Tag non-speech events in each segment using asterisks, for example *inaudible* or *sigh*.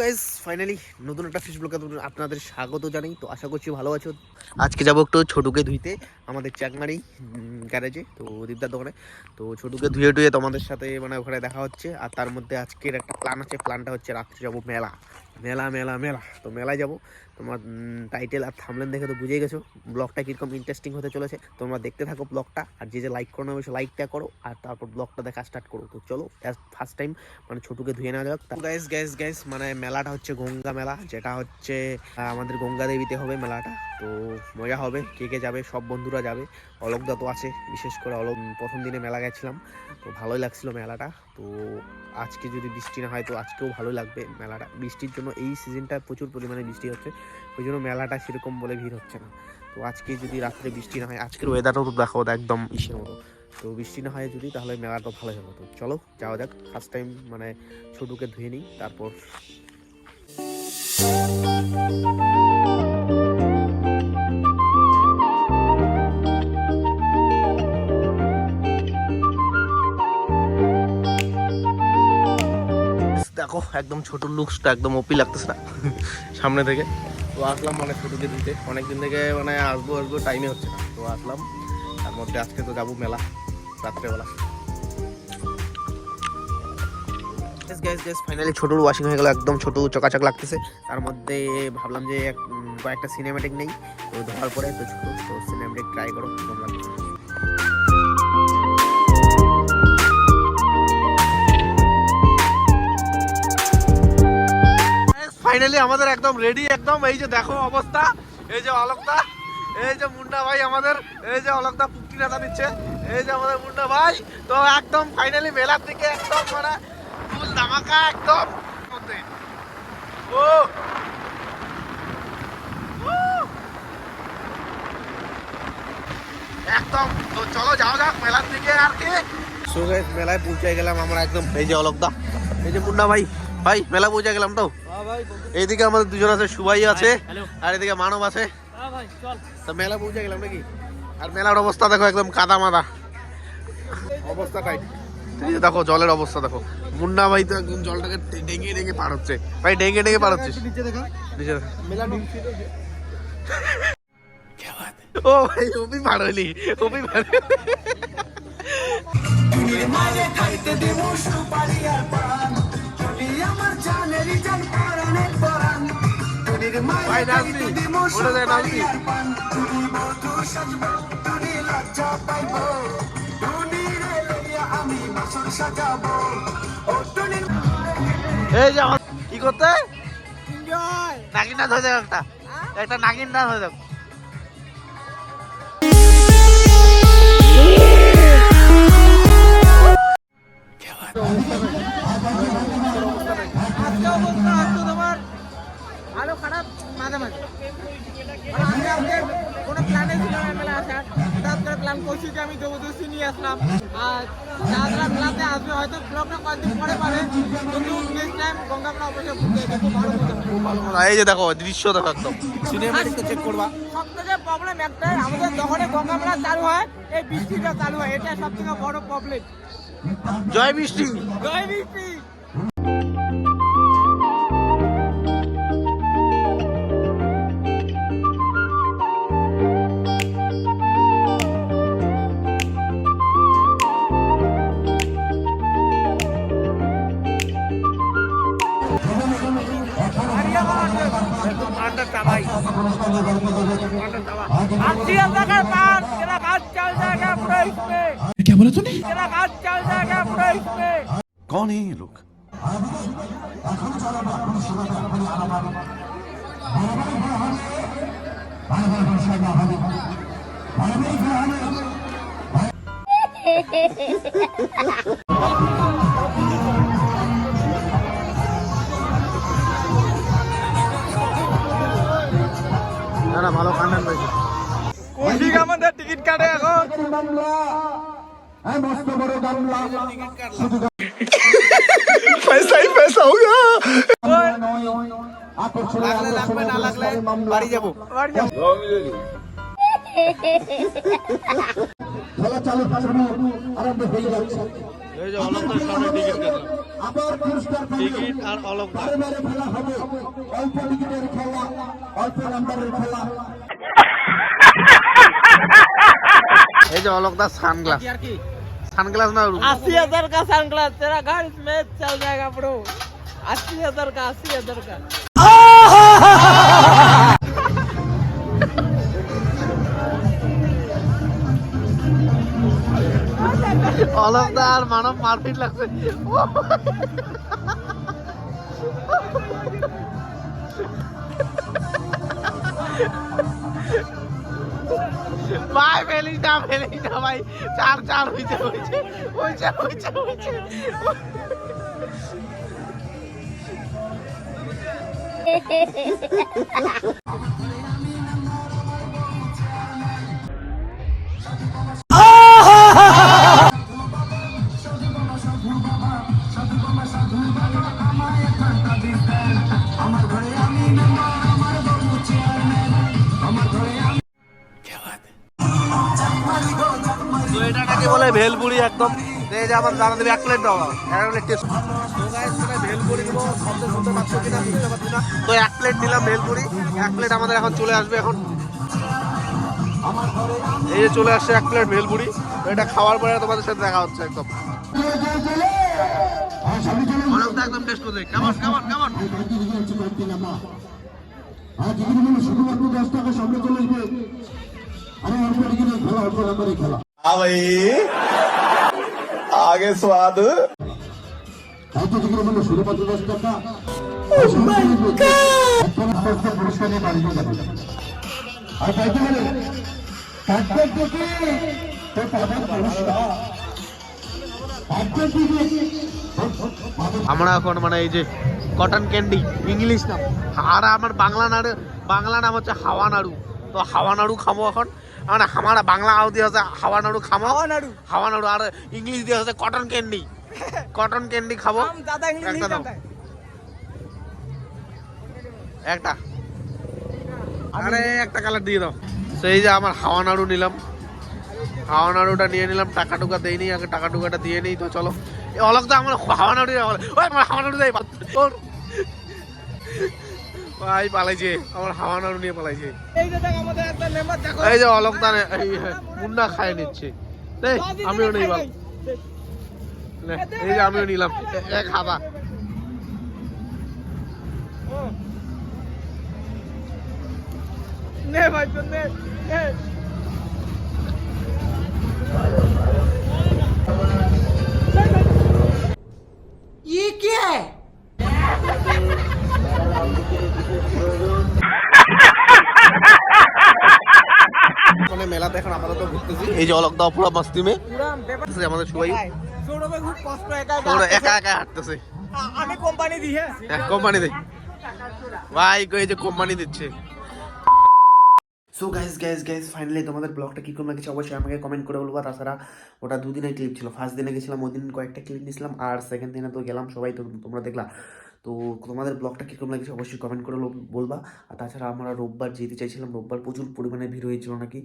Guys finally নতুন একটা ব্লগে আপনাদের স্বাগত জানাই। তো আশা করছি ভালো আছো। আজকে যাব একটু ছোটুকে ধুইতে, আমাদের চাকমারি গ্যারেজে তো দীপদার দোকানে। তো ছোটুকে ধুয়ে টুয়ে তোমাদের সাথে মানে ওখানে দেখা হচ্ছে। আর তার মধ্যে আজকের একটা প্ল্যান আছে। প্ল্যানটা হচ্ছে, রাত্রে যাব মেলা। মেলা মেলা মেলা। তো মেলায় যাব। তোমার টাইটেল আর থামলেন দেখে তো বুঝেই গেছো। ব্লগটা কীরকম ইন্টারেস্টিং হতে চলেছে। তোমরা দেখতে থাকো ব্লগটা আর যে যে লাইক করো না লাইকটা করো, আর তারপর ব্লগটা দেখা স্টার্ট করো। তো চলো ফার্স্ট টাইম মানে ছোটুকে ধুয়ে নেওয়া যাক। গ্যাস গ্যাস গ্যাস মানে মেলাটা হচ্ছে গঙ্গা মেলা, যেটা হচ্ছে আমাদের গঙ্গা দেবীতে হবে মেলাটা। তো মজা হবে, কে কে যাবে, সব বন্ধুরা যাবে। অলোকদা তো আছে, বিশেষ করে অলোক প্রথম দিনে মেলা গেছিলাম। তো ভালোই লাগছিল মেলাটা। তো আজকে যদি বৃষ্টি না হয়, তো আজকেও ভালোই লাগবে মেলাটা। বৃষ্টির জন্য এই সিজনটা প্রচুর পরিমাণে বৃষ্টি হচ্ছে। ওই জন্য মেলাটা সেরকম বলে ভিড় হচ্ছে না। তো আজকে যদি রাত্রে বৃষ্টি না হয়, আজকের ওয়েদারটাও তো দেখো একদম ইসের মতো। তো বৃষ্টি না হয় যদি, তাহলে মেলাটা ভালোই হবে তো চলো, যাওয়া যাক। ফার্স্ট টাইম মানে ছোটুকে ধুয়ে নিই, তারপর দেখো, একদম ছোট লুকসটা একদম ওপি লাগতেছে না। সামনে থেকে। তো আসলাম মানে ছোটকে দিতে। অনেকদিন থেকে মানে আসব আসব টাইমে হচ্ছে না। তো আসলাম। তার মধ্যে আজকে তো যাব মেলা, রাত্রেবেলা। গ্যাস ফাইনালি ছোটোর ওয়াশিং হয়ে গেল। একদম ছোট চকাচক লাগতেছে। তার মধ্যে ভাবলাম যে কয়েকটা সিনেমেটিক নেই। তো ধরার পরে তো ছোটো, তো সিনেমেটিক ট্রাই করো তোমরা ফাইনালি আমাদের একদম রেডি একদম এই যে দেখো অবস্থা, এই যে অলোকদা এই যে মুন্ডা ভাই আমাদের, এই যে অলোকদা পুক্তি নেতা দিচ্ছে, এই যে আমাদের মুন্ডা ভাই, তো একদম ফাইনালি মেলার দিকে একদম মানে ফুল ধামাকা একদম মধ্যে। ও! একদম, তো চলো যাও যাক মেলার দিকে আর কি মেলায় পৌঁছে গেলাম আমরা একদম, এই যে অলোকদা এই যে মুন্ডা ভাই ভাই মেলা পৌঁছে গেলাম তো এইদিকে আমাদের দুজন আছে সুভাই আছে আর এদিকে মানব আছে। তো মেলা পৌঁছে গেলাম নাকি? আর মেলার অবস্থা দেখো একদম কাদা মাদা। অবস্থা টাইট দেখো জলের অবস্থা দেখো। মুন্না ভাই তো একদম জলটাকে ডেঙে ডেঙে পার হচ্ছে। ভাই ডেঙে ডেঙে পার হচ্ছে নিচে দেখো। ও ভাই ওপি পার হইলি ওপি পার এই যে কি করতে? নাগিন নাচ হয়ে যাবে একটা। একটা নাগিন নাচ হয়ে যাবে আজকে মাঝে মাঝে আমি কোনো প্ল্যানে ছিল না মেলা আসার। হঠাৎ করে প্ল্যান করছি যে আমি জবরদস্তি নিয়ে আসলাম। আর যারা মেলাতে আসবে হয়তো ব্লগটা কয়েকদিন পরে পাবে। কিন্তু নেক্সট টাইম গঙ্গামলা অবশ্যই ঘুরতে যেতে খুব ভালো মজা এই যে দেখো দৃশ্য দেখো একদম। চেক করবা। সব থেকে প্রবলেম একটাই আমাদের যখনই গঙ্গামলা চালু হয় এই বৃষ্টিটা চালু হয়। এটা সব থেকে বড় প্রবলেম জয় বৃষ্টি। জয় বৃষ্টি। क्या बोला तूने कौन है ये लोग ওরা ভালো কান্ডান পাইছে। কৌশিক আমাদের টিকিট কাটে এখন? মস্ত বড় গামলা শুধু পয়সা হি খেলা চালু আরম্ভ হয়ে যাচ্ছে। এই যে অলঙ্কার সামনে টিকিট কাটলাম আবার পুরস্কার টিকিট আর অলঙ্কার বারে বারে খেলা হবে অল্প টিকিটের খেলা অল্প নাম্বারের খেলা এই যে অলকদার সানগ্লাস यार की সানগ্লাস না अस्सी हजार का सनग्लास तेरा घर इसमें चल जाएगा ब्रो अस्सी हजार का अस्सी हजार का অলকদার মানব মারপিট লাগছে। ভাই, ফেলিস না ফেলিস না ভাই। চার চার হয়েছে হয়েছে হয়েছে হয়েছে হয়েছে *laughs* ভেলপুরি একদম। এই যে আমার জানা দেবে, এক প্লেট দাও এক প্লেট টেস্ট তো এক প্লেট নিলাম ভেলপুরি। এক প্লেট আমাদের এখন চলে আসবে এখন। এই যে চলে আসছে এক প্লেট ভেলপুরি। এটা খাওয়ার পরে তোমাদের সাথে দেখা হচ্ছে একদম। একদম টেস্ট আর শুধুমাত্র দশ টাকা সামনে চলে আসবে। অল্প খেলা অল্প খেলা। हाँ भाई आगे स्वाद এত টিকিট মূল্য শুধুমাত্র দশ টাকা আর সামনে চলে আসবে। একখানা পুরস্কার পুরস্কার নিয়ে বাড়ি নিয়ে যাবে। আর পাইতে গেলে কাটতে থেকে তো পাবেন পুরস্কার কাটতে থেকে আমরা এখন মানে এই যে কটন ক্যান্ডি ইংলিশ নাম আর আমার বাংলা নাড়ু বাংলা নাম হচ্ছে হাওয়া নাড়ু তো হাওয়া নাড়ু খাবো এখন মানে আমার বাংলা আউ দিয়ে হচ্ছে হাওয়া নাড়ু খামো। হাওয়া নাড়ু? হাওয়া নাড়ু আর ইংলিশ দিয়ে হচ্ছে কটন ক্যান্ডি কটন ক্যান্ডি খাব। একটা একটা। আরে একটা কালার দিয়ে দাও। সেই যে আমার হাওয়া নাড়ু নিলাম। হাওয়া নাড়ুটা নিয়ে নিলাম টাকা টুকা দেয়নি আগে টাকা টুকাটা দিয়ে নিই তো চলো। অলক তো আমার হাওয়া নাড়ু ওই আমার হাওয়া নাড়ু দেয় ভাই পালাইছে আমার হাওয়া নাড়ু নিয়ে পালাইছে এই যে দেখ আমাদের একটা মেম্বার দেখো এই যে অলক দানে এই মুন্ডা খায় নিচ্ছে এই আমিও নেই বাল নে, এই যে আমিও নিলাম এ- এক হাতা নে ভাই তো নে নে। ये क्या है এই যে অলকদাও পুরো মস্তি মে আমাদের সবাই একা একা হাঁটতেছে। কোম্পানি দিয়ে কোম্পানি ভাই কই যে কোম্পানি দিচ্ছে। So guys guys guys finally তোমাদের ব্লগটা অবশ্যই আমাকে কমেন্ট করে বলব। তাছাড়া ওটা দুদিনের ক্লিপ ছিল। ফার্স্ট দিনে গেছিলাম ওই দিন কয়েকটা ক্লিপ নিয়েছিলাম আর সেকেন্ড দিনে তো গেলাম সবাই তো তোমরা দেখলা। তো তোমাদের ব্লগটা কীরকম লাগছে অবশ্যই কমেন্ট করে বলবা। আর তাছাড়া আমরা রোববার যেতে চাইছিলাম, রোববার প্রচুর পরিমাণে ভিড় হয়েছিল নাকি?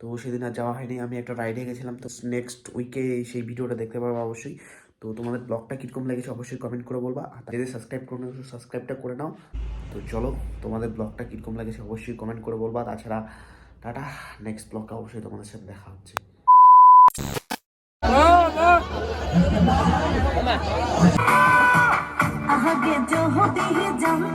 তো সেদিন আর যাওয়া হয়নি, আমি একটা রাইডে গেছিলাম। তো নেক্সট উইকে সেই ভিডিওটা দেখতে পারব অবশ্যই। তো তোমাদের ব্লগটা কীরকম লেগেছে অবশ্যই কমেন্ট করে বলবা। আর যদি সাবস্ক্রাইব করে নাও সাবস্ক্রাইবটা করে নাও। তো চলো, তোমাদের ব্লগটা কীরকম লেগেছে অবশ্যই কমেন্ট করে বলবা। তাছাড়া, টাটা নেক্সট ব্লগে অবশ্যই তোমাদের সাথে দেখা হচ্ছে। आगे जो होती है जंपा